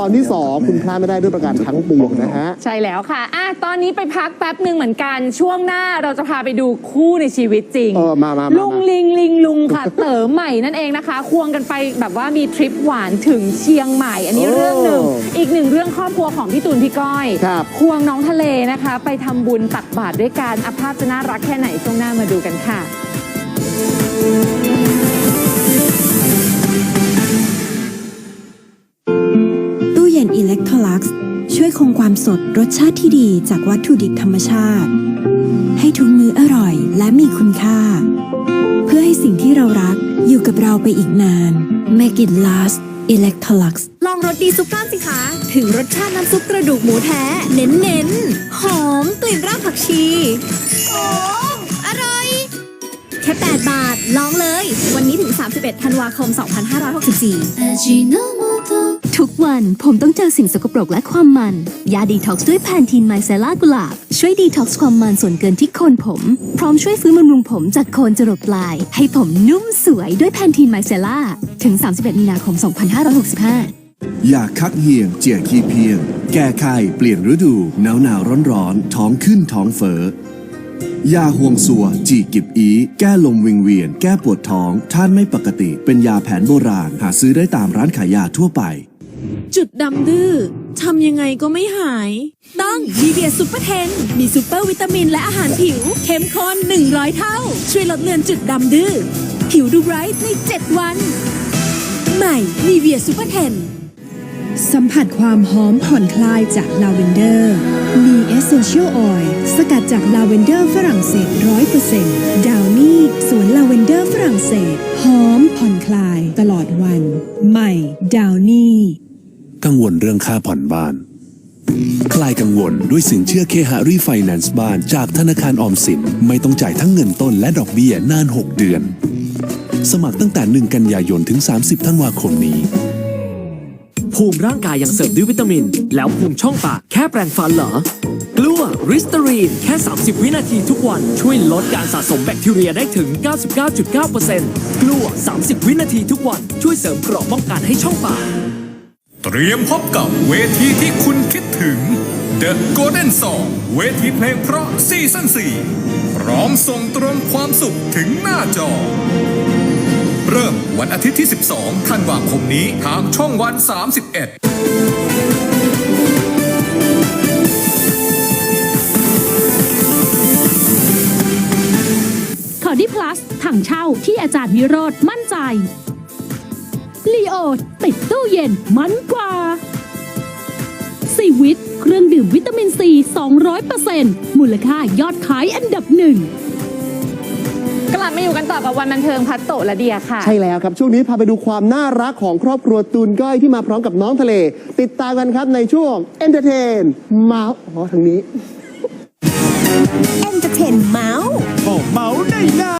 ตอนที่2คุณพลาดไม่ได้ด้วยประการทั้งปวงนะฮะ ใช่แล้วค่ะอะ ตอนนี้ไปพักแป๊บหนึ่งเหมือนกัน ช่วงหน้าเราจะพาไปดูคู่ในชีวิตจริง เออมามามาลุงลิงลิงลุงค่ะ เต๋อใหม่นั่นเองนะคะ ควงกันไปแบบว่ามีทริปหวานถึงเชียงใหม่ อันนี้เรื่องหนึ่งอีกหนึ่งเรื่องครอบครัวของพี่ตูนพี่ก้อยครับ ควงน้องทะเลนะคะ ไปทำบุญตักบาตรด้วยกันอะภาพจะน่ารักแค่ไหนช่วงหน้ามาดูกันค่ะ คงความสดรสชาติที่ดีจากวัตถุดิบธรรมชาติ ให้ทุกมื้ออร่อยและมีคุณค่า เพื่อให้สิ่งที่เรารักอยู่กับเราไปอีกนาน Make it last Electrolux ลองรสดีซุปก้อนสิคะ ถึงรสชาติน้ำซุปกระดูกหมูแท้ เน้นๆหอมกลิ่นรากผักชีโอ้อร่อย แค่ 8 บาท ลองเลย วันนี้ถึง 31 ธันวาคม 2564 ทุกวันผมต้องเจอสิ่งสกปรกและความมัน ยาดีท็อกซ์ด้วยแพนทีนไมเซล่ากุหลาบช่วยดีท็อกซ์ความมันส่วนเกินที่โคนผม พร้อมช่วยฟื้นบำรุงผมจากโคนจรดปลาย ให้ผมนุ่มสวยด้วยแพนทีนไมเซล่าถึง 31 มีนาคม 2565ยาคักเหี่ยงเจียขี้เพียง แก้ไข้เปลี่ยนฤดูหนาวหนาวร้อนร้อนๆท้องขึ้นท้องเฟ้อยาห่วงสัว จีกิบอี แก้ลมวิงเวียน แก้ปวดท้องท่านไม่ปกติ เป็นยาแผนโบราณ หาซื้อได้ตามร้านขายยาทั่วไป จุดดำดื้อทำยังไงก็ไม่หาย ต้องบีเบียซูเปอร์เทน มีซูเปอร์วิตามินและอาหารผิว เข้มข้น 100 เท่า ช่วยลดเลือนจุดดำดื้อ ผิวดูไบรท์ใน 7 วัน ใหม่บีเบียซูเปอร์เทน สัมผัสความหอมผ่อนคลายจากลาเวนเดอร์ มีเอสเซนเชียลออยล์สกัดจากลาเวนเดอร์ฝรั่งเศส100%ดาวนี่สวนลาเวนเดอร์ฝรั่งเศส หอมผ่อนคลายตลอดวัน ใหม่ดาวนี่ กังวลเรื่องค่าผ่อนบ้าน คลายกังวลด้วยสินเชื่อเคหะรีไฟแนนซ์บ้านจากธนาคารออมสิน ไม่ต้องจ่ายทั้งเงินต้นและดอกเบี้ยนาน 6 เดือน สมัครตั้งแต่ 1 กันยายนถึง 30 ธันวาคมนี้ ภูมิร่างกายยังเสริมด้วยวิตามิน แล้วภูมิช่องปากแค่แปรงฟันเหรอกลัวริสเตอรีนแค่ 30 วินาทีทุกวันช่วยลดการสะสมแบคทีเรียได้ถึง 99.9%กลัว 30 วินาทีทุกวันช่วยเสริมเกราะป้องกันให้ช่องปาก เตรียมพบกับเวทีที่คุณคิดถึง The Golden Song เวทีเพลงเพราะซีซั่น4พร้อมส่งตรงความสุขถึงหน้าจอ เริ่มวันอาทิตย์ที่ 12 ธันวาคมนี้ทางช่องวัน 31ขอดีพลัสถังเช่าที่อาจารย์วิโรธมั่นใจ ลีโอติดตู้เย็นมันกว่าซีวิต เครื่องดื่มวิตามินซี 200%มูลค่ายอดขายอันดับหนึ่งกลับมาอยู่กันต่อกับวันบันเทิงพัดโตะและเดียค่ะ ใช่แล้วครับ ช่วงนี้พาไปดูความน่ารักของครอบครัวตูนก้อยที่มาพร้อมกับน้องทะเล ติดตามกันครับในช่วง Entertain มาอ๋อทางนี้เอนเตอร์เทนเมาส์เมาในหน้า